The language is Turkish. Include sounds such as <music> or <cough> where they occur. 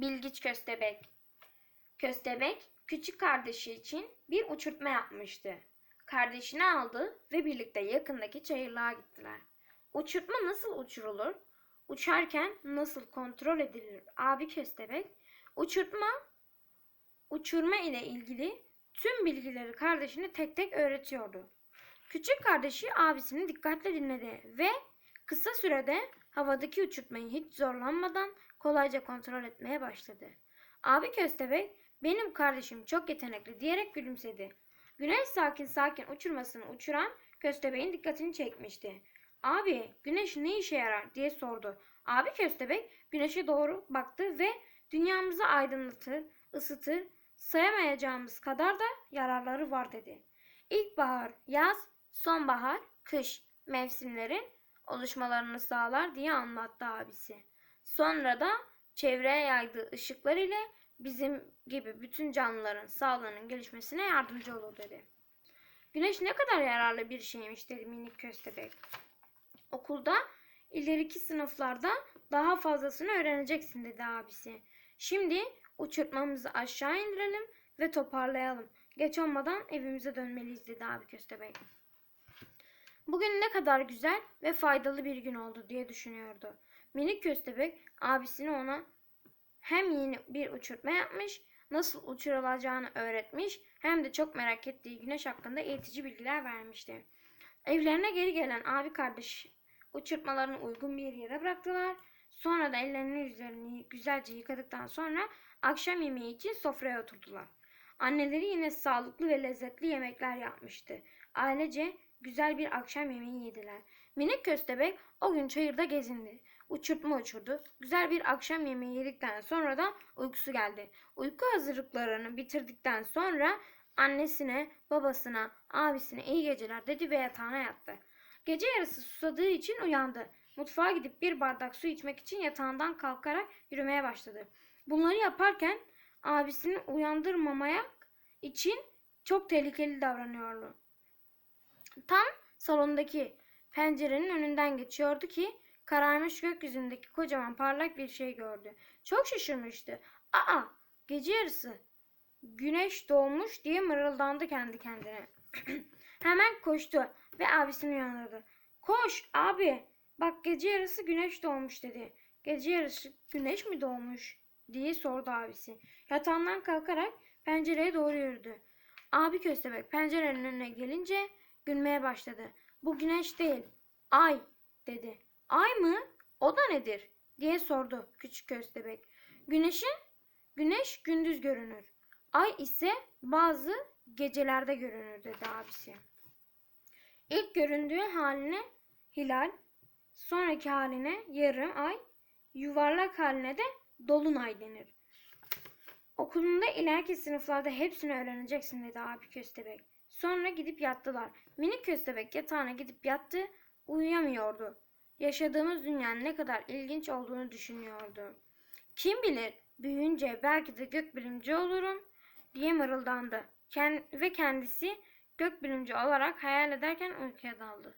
Bilgiç Köstebek Köstebek küçük kardeşi için bir uçurtma yapmıştı. Kardeşini aldı ve birlikte yakındaki çayırlığa gittiler. Uçurtma nasıl uçurulur? Uçarken nasıl kontrol edilir? Abi Köstebek uçurtma uçurma ile ilgili tüm bilgileri kardeşine tek tek öğretiyordu. Küçük kardeşi abisini dikkatle dinledi ve kısa sürede havadaki uçurtmayı hiç zorlanmadan kolayca kontrol etmeye başladı. Abi Köstebek benim kardeşim çok yetenekli diyerek gülümsedi. Güneş sakin sakin uçurmasını uçuran Köstebek'in dikkatini çekmişti. Abi güneş ne işe yarar diye sordu. Abi Köstebek güneşe doğru baktı ve dünyamızı aydınlatır, ısıtır, sayamayacağımız kadar da yararları var dedi. İlkbahar, yaz, sonbahar, kış mevsimlerin oluşmalarını sağlar diye anlattı abisi. Sonra da çevreye yaydığı ışıklar ile bizim gibi bütün canlıların sağlığının gelişmesine yardımcı olur dedi. Güneş ne kadar yararlı bir şeymiş dedi minik köstebek. Okulda ileriki sınıflarda daha fazlasını öğreneceksin dedi abisi. Şimdi uçurtmamızı aşağı indirelim ve toparlayalım. Geç olmadan evimize dönmeliyiz dedi abi köstebek. Bugün ne kadar güzel ve faydalı bir gün oldu diye düşünüyordu. Minik köstebek abisini ona hem yeni bir uçurtma yapmış, nasıl uçurulacağını öğretmiş, hem de çok merak ettiği güneş hakkında eğitici bilgiler vermişti. Evlerine geri gelen abi kardeş uçurtmalarını uygun bir yere bıraktılar. Sonra da ellerini yüzlerini güzelce yıkadıktan sonra akşam yemeği için sofraya oturdular. Anneleri yine sağlıklı ve lezzetli yemekler yapmıştı. Ailece güzel bir akşam yemeği yediler. Minik köstebek o gün çayırda gezindi. Uçurtma uçurdu. Güzel bir akşam yemeği yedikten sonra da uykusu geldi. Uyku hazırlıklarını bitirdikten sonra annesine, babasına, abisine iyi geceler dedi ve yatağına yattı. Gece yarısı susadığı için uyandı. Mutfağa gidip bir bardak su içmek için yatağından kalkarak yürümeye başladı. Bunları yaparken abisini uyandırmamaya için çok tehlikeli davranıyordu. Tam salondaki pencerenin önünden geçiyordu ki kararmış gökyüzündeki kocaman parlak bir şey gördü. Çok şaşırmıştı. Aa, gece yarısı. Güneş doğmuş diye mırıldandı kendi kendine. <clears throat> Hemen koştu ve abisini uyandırdı. Koş abi, bak gece yarısı güneş doğmuş dedi. Gece yarısı güneş mi doğmuş diye sordu abisi. Yatağından kalkarak pencereye doğru yürüdü. Abi köstebek pencerenin önüne gelince gülmeye başladı. Bu güneş değil, ay dedi. Ay mı? O da nedir? diye sordu küçük köstebek. Güneşin güneş gündüz görünür. Ay ise bazı gecelerde görünür dedi abisi. İlk göründüğü haline hilal, sonraki haline yarım ay, yuvarlak haline de dolunay denir. Okulunda ileriki sınıflarda hepsini öğreneceksin dedi abi köstebek. Sonra gidip yattılar. Minik köstebek yatağına gidip yattı, uyuyamıyordu. Yaşadığımız dünyanın ne kadar ilginç olduğunu düşünüyordu. Kim bilir büyüyünce belki de gökbilimci olurum diye mırıldandı. Ken ve kendisi gökbilimci olarak hayal ederken uykuya daldı.